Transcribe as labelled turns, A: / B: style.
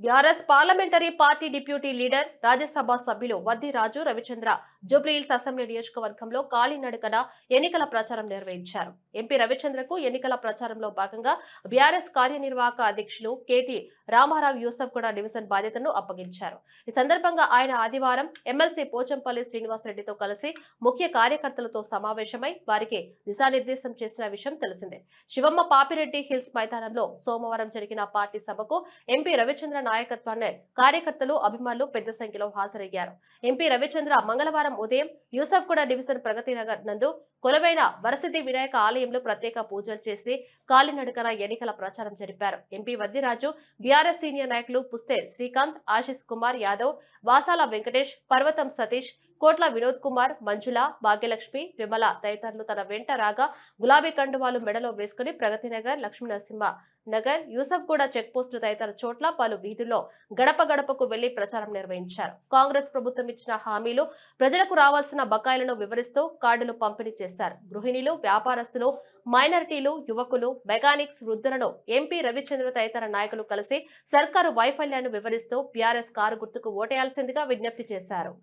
A: BRS parliamentary party deputy leader Rajya Sabha సభ్యులు Vaddi Raju Ravichandra Jubilee Hills assembly నియోజకవర్గంలో కాలినడకన ఎన్నికల ప్రచారం నిర్వహించారు. ఎంపీ రవిచంద్రకు ఎన్నికల ప్రచారంలో భాగంగా బీఆర్ఎస్ కార్యనిర్వాహక అధ్యక్షులు కేటీ రామారావు యూసఫ్ కూడా డివిజన్ బాధ్యతను అప్పగించారు. ఈ సందర్భంగా ఆయన ఆదివారం ఎమ్మెల్సీ పోచంపల్లి శ్రీనివాసరెడ్డితో కలిసి ముఖ్య కార్యకర్తలతో సమావేశమై వారికి దిశానిర్దేశం చేసిన విషయం తెలిసిందే. శివమ్మ పాపిరెడ్డి హిల్స్ మైదానంలో సోమవారం జరిగిన పార్టీ సభకు ఎంపీ రవిచంద్ర నాయకత్వాన్ని కార్యకర్తలు అభిమానులు పెద్ద సంఖ్యలో హాజరయ్యారు. ఎంపీ రవిచంద్ర మంగళవారం ఉదయం యూసఫ్గూడ డివిజన్ ప్రగతి నగర్ నందు కొలువైన వరసిద్ధి వినాయక ఆలయంలో ప్రత్యేక పూజలు చేసి కాలినడకన ఎన్నికల ప్రచారం జరిపారు. ఎంపీ వద్దిరాజు బీఆర్ఎస్ సీనియర్ నాయకులు పుస్తే శ్రీకాంత్ ఆశిష్ కుమార్ యాదవ్ వాసాల వెంకటేష్ పర్వతం సతీష్ కోట్ల వినోద్ కుమార్ మంజుల భాగ్యలక్ష్మి విమల తదితరులు తన వెంట రాగా గులాబీ కండువాలు మెడలో వేసుకుని ప్రగతి నగర్ లక్ష్మీ నరసింహ నగర్ యూసఫ్ చెక్పోస్టు తదితర చోట్ల పలు వీధుల్లో గడప గడపకు వెళ్ళి ప్రచారం నిర్వహించారు. కాంగ్రెస్ ప్రభుత్వం ఇచ్చిన హామీలు ప్రజలకు రావాల్సిన బకాయిలను వివరిస్తూ కార్డులు పంపిణీ చేశారు. గృహిణులు వ్యాపారస్తులు మైనారిటీలు యువకులు మెకానిక్స్ వృద్ధులను ఎంపీ రవిచంద్ర తదితర నాయకులు కలిసి సర్కారు వైఫల్యాన్ని వివరిస్తూ బీఆర్ఎస్ కారు గుర్తుకు ఓటేయాల్సిందిగా విజ్ఞప్తి చేశారు.